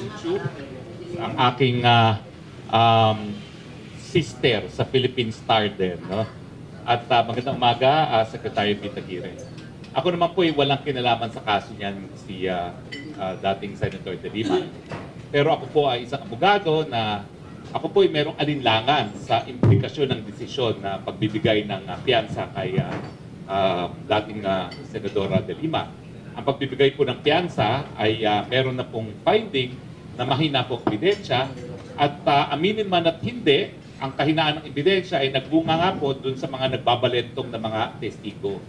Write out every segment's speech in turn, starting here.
YouTube, ang aking ah, um, sister sa Philippine Star din. No? At ah, magandang umaga, ah, Secretary Vita Gire. Ako naman po ay walang kinalaman sa kaso niyan si ah, ah, dating Senator De Lima. Pero ako po ay isang abogado na ako po ay merong alinlangan sa implikasyon ng desisyon na pagbibigay ng ah, piyansa kay ah, ah, dating ah, Senadora De Lima. Ang pagbibigay po ng piyansa ay ah, meron na pong finding na mahina po ebidensya at ah, aminin man at hindi, ang kahinaan ng ebidensya ay nagbunga nga po dun sa mga nagbabalentong na mga testigo.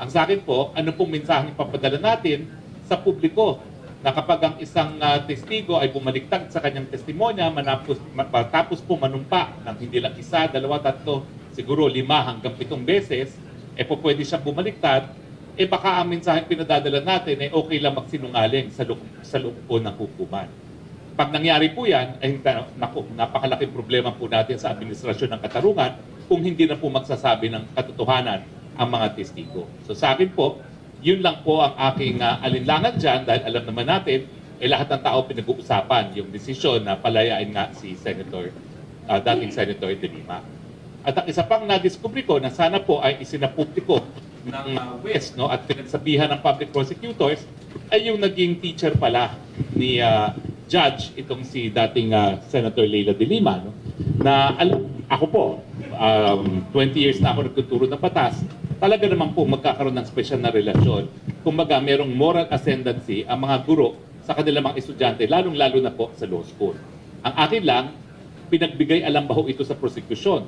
Ang sa akin po, ano pong mensaheng ipapadala natin sa publiko na kapag ang isang ah, testigo ay bumaliktad sa kanyang testimonya, manapos, ma- tapos po manumpa ng hindi lang isa, dalawa, tatlo, siguro lima hanggang pitong beses, eh po pwede siyang bumaliktad, eh baka ang mensaheng pinadadala natin ay okay lang magsinungaling sa loob, sa loob po ng hukuman. Pag nangyari po yan, ay na- naku, napakalaking problema po natin sa administrasyon ng katarungan kung hindi na po magsasabi ng katotohanan ang mga testigo. So sa akin po, yun lang po ang aking ah, alinlangan dyan dahil alam naman natin, eh lahat ng tao pinag-uusapan yung desisyon na palayain nga si Senator, ah, dating Senator De Lima. At ang isa pang na-discover ko na sana po ay isinapubliko ng uh, West no, at pinagsabihan ng public prosecutors ay yung naging teacher pala ni uh, judge itong si dating uh, Senator Leila De Lima no, na alam, ako po um, 20 years na ako nagtuturo ng batas talaga naman po magkakaroon ng special na relasyon kumbaga merong moral ascendancy ang mga guro sa kanilang mga estudyante lalong-lalo na po sa law school ang akin lang pinagbigay alam baho ito sa prosecution.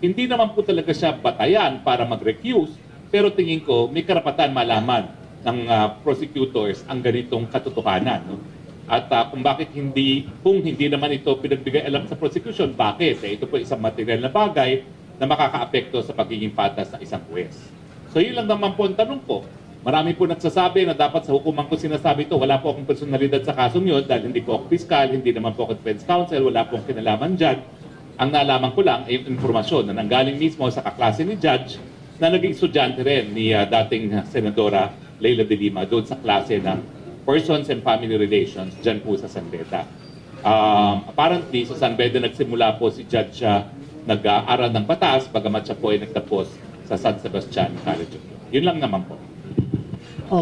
Hindi naman po talaga siya batayan para mag-recuse, pero tingin ko may karapatan malaman ng ah, prosecutors ang ganitong katotohanan. No? At ah, kung bakit hindi, kung hindi naman ito pinagbigay alam sa prosecution, bakit? Eh, ito po isang material na bagay na makakaapekto sa pagiging patas ng isang juez. So yun lang naman po ang tanong ko. Marami po nagsasabi na dapat sa hukuman ko sinasabi ito, wala po akong personalidad sa kasong yun dahil hindi po ako fiskal, hindi naman po ako defense counsel, wala po akong kinalaman dyan. Ang nalaman ko lang ay yung informasyon na nanggaling mismo sa kaklase ni Judge na naging estudyante rin ni ah, dating ah, Senadora Leila de Lima doon sa klase ng Persons and Family Relations dyan po sa San Beda. Um, apparently, sa San Beda nagsimula po si Judge ah, nag-aaral ng batas, bagamat siya po ay nagtapos sa San Sebastian College. Yun lang naman po.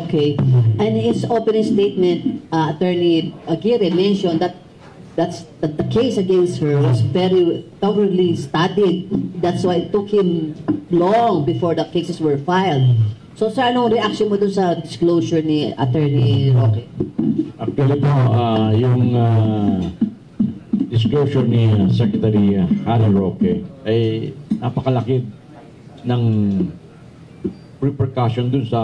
Okay. And his opening statement, uh, Attorney Aguirre mentioned that that's that the case against her was very thoroughly studied. That's why it took him long before the cases were filed. So, sir, anong reaction mo dun sa disclosure ni Attorney Roque? Actually po, ah, yung ah, disclosure ni ah, Secretary Hannah Roque ay napakalaki ng repercussion dun sa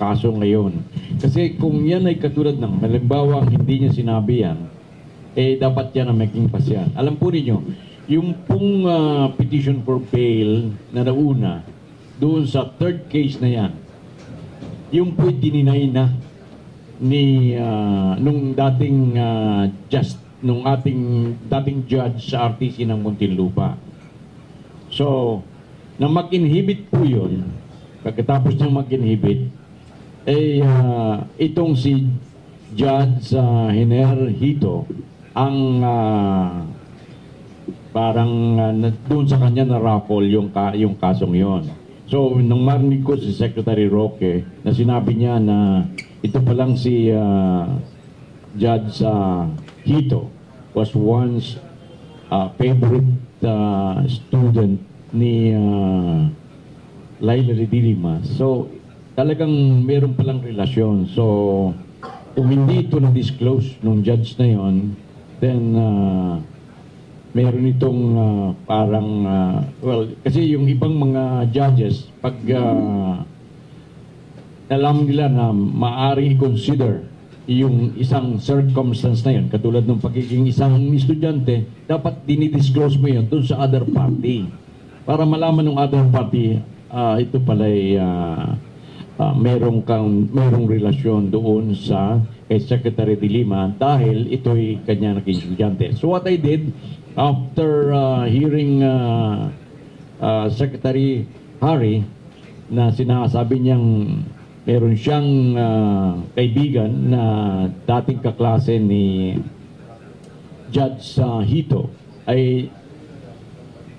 kaso ngayon. Kasi kung yan ay katulad ng, halimbawa hindi niya sinabi yan, eh dapat yan ang maging pasyan. Alam po ninyo, yung pong ah, petition for bail na nauna, doon sa third case na yan, yung po dininay na ni ah, nung dating ah, just nung ating dating judge sa RTC ng Muntinlupa. So, na mag-inhibit po yun, pagkatapos ng mag-inhibit, eh, ah, itong si Judge uh, Hiner Hito, ang ah, parang na, doon sa kanya na raffle yung, ka, yung kasong yon. So, nung marinig ko si Secretary Roque, na sinabi niya na ito pa lang si ah, Judge ah, Hito was once a favorite ah, student ni uh, Laila Redilima. So, talagang meron palang relasyon. So, kung hindi ito na-disclose nung judge na yon, then uh, meron itong ah, parang, ah, well, kasi yung ibang mga judges, pag ah, alam nila na maaari i-consider yung isang circumstance na yun, katulad ng pagiging isang estudyante, dapat dinidisclose mo yun dun sa other party. Para malaman ng other party, ah, ito pala ay ah, ah, merong, kang, merong relasyon doon sa kay Secretary de Lima dahil ito'y kanya naging estudyante. So what I did, after ah, hearing ah, ah, Secretary Harry na sinasabi niyang meron siyang ah, kaibigan na dating kaklase ni Judge uh, Hito ay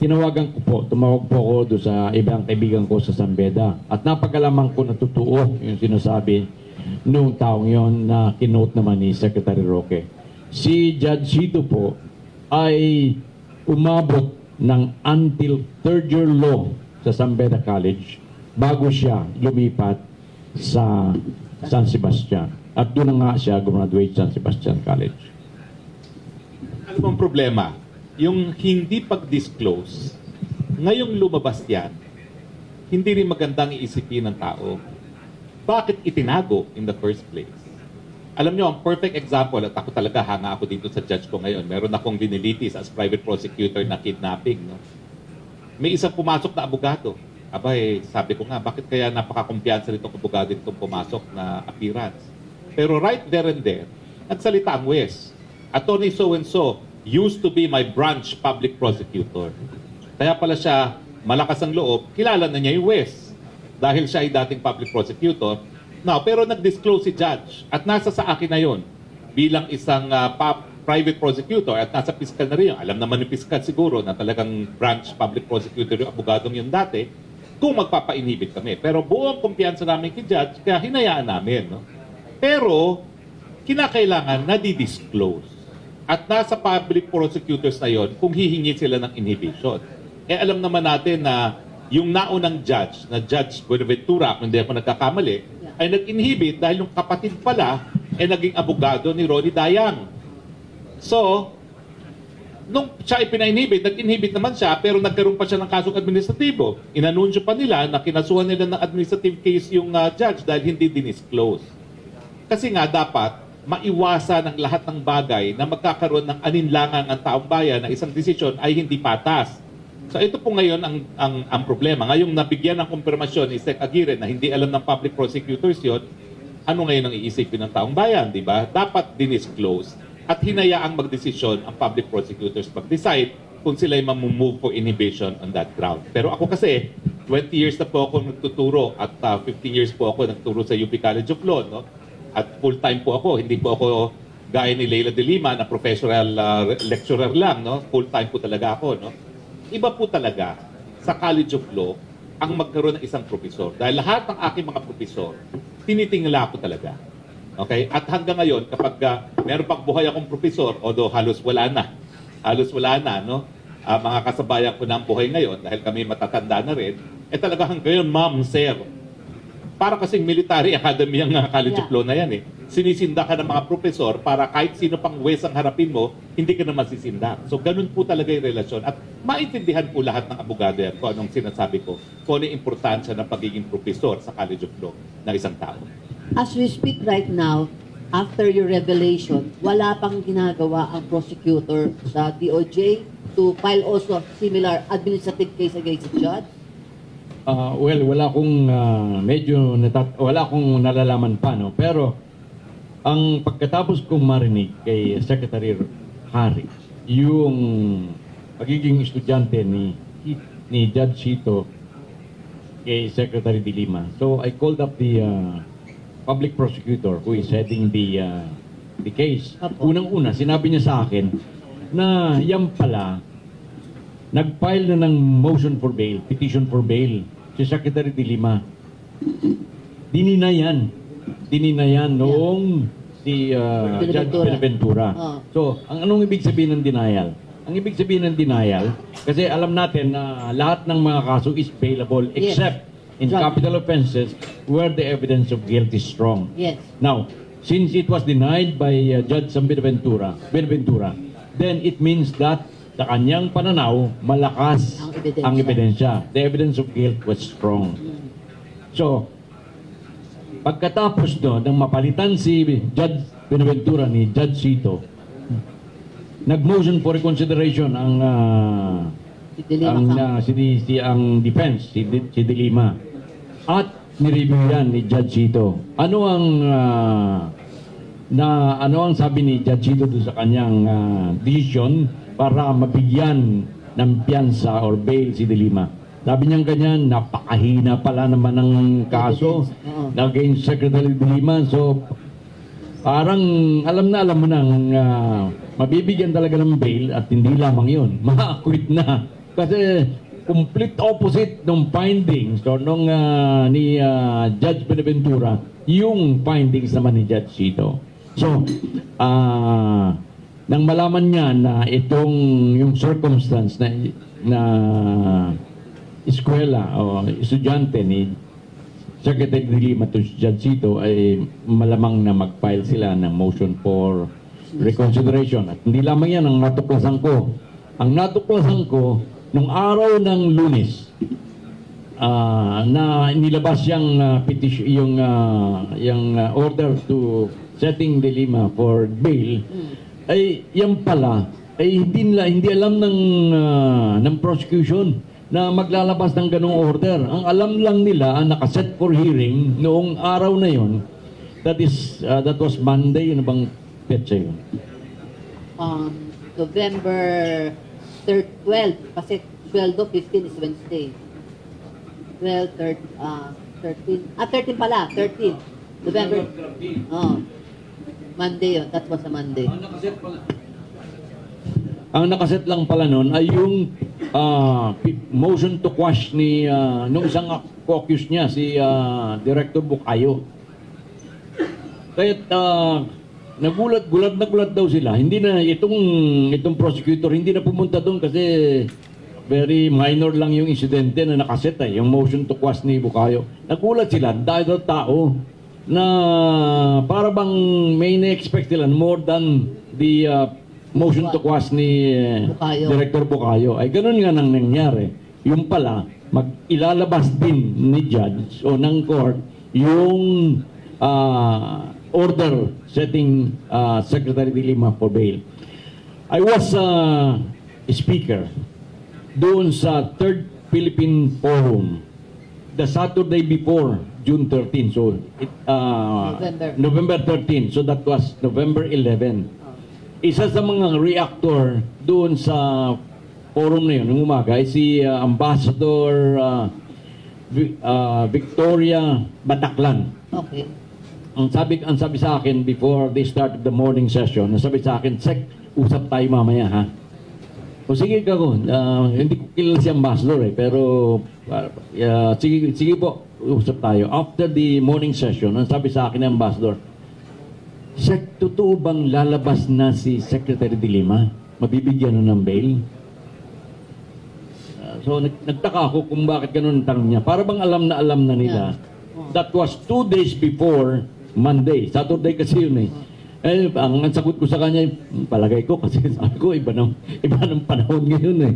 tinawagan ko po, tumawag po ako doon sa ibang kaibigan ko sa San Beda. At napagalaman ko na totoo yung sinasabi noong taong yon na kinote naman ni Secretary Roque. Si Judge Hito po ay umabot ng until third year law sa San Beda College bago siya lumipat sa San Sebastian. At doon nga siya gumraduate sa San Sebastian College. Ano bang problema? Yung hindi pag-disclose, ngayong lumabas yan, hindi rin magandang iisipin ng tao. Bakit itinago in the first place? Alam nyo, ang perfect example, at ako talaga hanga ako dito sa judge ko ngayon, meron akong dinilitis as private prosecutor na kidnapping. No? May isang pumasok na abogado. Abay, sabi ko nga, bakit kaya napaka-kumpiyansa nitong abogado itong pumasok na appearance? Pero right there and there, nagsalita ang Wes. Attorney so-and-so used to be my branch public prosecutor. Kaya pala siya malakas ang loob, kilala na niya yung Wes. Dahil siya ay dating public prosecutor. Now, pero nag-disclose si judge at nasa sa akin na yon bilang isang ah, pub- private prosecutor at nasa fiscal na rin yun. Alam naman ng fiscal siguro na talagang branch public prosecutor yung abogadong yun dati kung magpapa-inhibit kami. Pero buong kumpiyansa namin kay judge kaya hinayaan namin. No? Pero kinakailangan na di-disclose. At nasa public prosecutors na yon kung hihingi sila ng inhibition. Eh alam naman natin na yung naunang judge, na Judge Buenaventura, kung hindi ako nagkakamali, ay nag-inhibit dahil yung kapatid pala ay naging abogado ni Ronnie Dayang. So, nung siya ipina-inhibit, nag-inhibit naman siya, pero nagkaroon pa siya ng kasong administratibo. Inanunsyo pa nila na kinasuhan nila ng administrative case yung ah, judge dahil hindi dinisclose. Kasi nga dapat maiwasan ang lahat ng bagay na magkakaroon ng aninlangan ang taong bayan na isang desisyon ay hindi patas. So ito po ngayon ang, ang, ang problema. Ngayong nabigyan ng kumpirmasyon ni Sec Aguirre na hindi alam ng public prosecutors yon, ano ngayon ang iisipin ng taong bayan, di ba? Dapat dinisclose at hinayaang magdesisyon ang public prosecutors mag-decide kung sila ay mamumove for inhibition on that ground. Pero ako kasi, 20 years na po ako nagtuturo at ah, 15 years po ako nagturo sa UP College of Law, no? At full-time po ako, hindi po ako gaya ni Leila de Lima na professional ah, lecturer lang, no? Full-time po talaga ako, no? Iba po talaga sa College of Law ang magkaroon ng isang profesor. Dahil lahat ng aking mga profesor, tinitingala ko talaga. Okay? At hanggang ngayon, kapag uh, meron pang buhay akong profesor, although halos wala na, halos wala na, no? Ah, mga kasabayan ko na ang buhay ngayon, dahil kami matatanda na rin, eh talaga hanggang ngayon, ma'am, sir, para kasing military academy ang uh, College of Yeah. Law na yan eh. Sinisinda ka ng mga profesor para kahit sino pang wes ang harapin mo, hindi ka na masisinda. So ganun po talaga yung relasyon. At maintindihan po lahat ng abogado yan kung anong sinasabi ko, kung ano yung importansya ng pagiging profesor sa College of Law ng isang tao. As we speak right now, after your revelation, wala pang ginagawa ang prosecutor sa DOJ to file also similar administrative case against the judge? Ah, well, wala akong ah, medyo natat wala akong nalalaman pa no. Pero ang pagkatapos kong marinig kay Secretary Harry, yung pagiging estudyante ni ni Judge Sito kay Secretary De Lima. So I called up the ah, public prosecutor who is heading the ah, the case. Unang-una, sinabi niya sa akin na yan pala nag-file na ng motion for bail, petition for bail, si Secretary de Lima. Dinina yan. Dinina yan noong si uh, Judge Benaventura. Oh. So, ang anong ibig sabihin ng denial? Ang ibig sabihin ng denial, kasi alam natin na lahat ng mga kaso is bailable Yes. except in Drug. capital offenses where the evidence of guilt is strong. Yes. Now, since it was denied by uh, Judge Benaventura, Benaventura, then it means that sa kanyang pananaw, malakas Ang ebidensya. ang ebidensya. The evidence of guilt was strong. So, pagkatapos doon, nang mapalitan si Judge Benaventura ni Judge Sito, nag-motion for reconsideration ang Si Lima ang ah, si, si ang defense si, si De Lima at ni-review yan ni Judge Sito. Ano ang ah, na ano ang sabi ni Judge Sito sa kanyang ah, decision para mabigyan ng piyansa or bail si De Lima? Sabi niya ganyan, napakahina pala naman ng kaso against Secretary De Lima. So, parang alam na alam mo nang ah, mabibigyan talaga ng bail at hindi lamang yun, ma-acquit na. Kasi complete opposite ng findings so, nung, ah, ni ah, Judge Benaventura, yung findings naman ni Judge Cito. So, ah, nang malaman niya na itong yung circumstance na na eskwela o estudyante ni Secretary de Lima to Judge Cito ay malamang na mag-file sila ng motion for reconsideration. At hindi lamang yan ang natuklasan ko. Ang natuklasan ko, nung araw ng lunes, ah, na nilabas yung ah, petition, yung, ah, yung ah, order to setting de Lima for bail, ay yan pala, ay hindi nila, hindi alam ng, ah, ng prosecution na maglalabas ng ganong order. Ang alam lang nila, ang nakaset for hearing noong araw na yon, that is, ah, that was Monday, ano bang petsa yun? Um, November 3rd, 12, kasi 12 o 15 is Wednesday. 12, 13, ah, 13, ah, 13 pala, 13. November, oh, Monday yun, that was a Monday. Ang nakaset pala. Ang nakaset lang pala nun ay yung pi- motion to quash ni ah, nung isang caucus niya si ah, Director Bukayo. Kaya ah, nagulat gulat na gulat daw sila. Hindi na itong itong prosecutor hindi na pumunta doon kasi very minor lang yung insidente na nakaset eh, yung motion to quash ni Bukayo. Nagulat sila dahil tao na para bang may na-expect sila more than the ah, motion to quash ni eh, Bukayo. Director Bukayo. Ay ganun nga nang nangyari. Yung pala, mag ilalabas din ni judge o ng court yung ah, order setting ah, Secretary de Lima for bail. I was uh, speaker doon sa Third Philippine Forum the Saturday before June 13. So, it, uh, November. November 13. So, that was November 11. Isa sa mga reactor doon sa forum na yun, ng umaga, ay si uh, Ambassador uh, Vi- uh, Victoria Bataclan. Okay. Ang sabi, ang sabi sa akin before they started the morning session, ang sabi sa akin, Sek, usap tayo mamaya ha. O sige ka ko, Ah, hindi ko kilala si Ambassador eh, pero ah, sige, sige po, usap tayo. After the morning session, ang sabi sa akin ng Ambassador, Sek, totoo bang lalabas na si Secretary de Lima? Mabibigyan na ng bail? Ah, so, nag, nagtaka ako kung bakit ganun ang tanong niya. Para bang alam na alam na nila. That was two days before Monday. Saturday kasi yun eh. Eh, ang, ang sagot ko sa kanya, "Hmm, palagay ko kasi sabi ko, iba ng, iba ng panahon ngayon eh.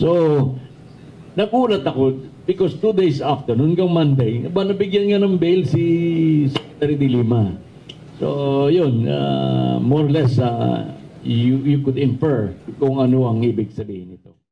So, nagulat ako because two days after, noon hanggang Monday, ba nabigyan nga ng bail si Secretary de Lima. So, yun, ah, more or less, ah, you, you could infer kung ano ang ibig sabihin nito.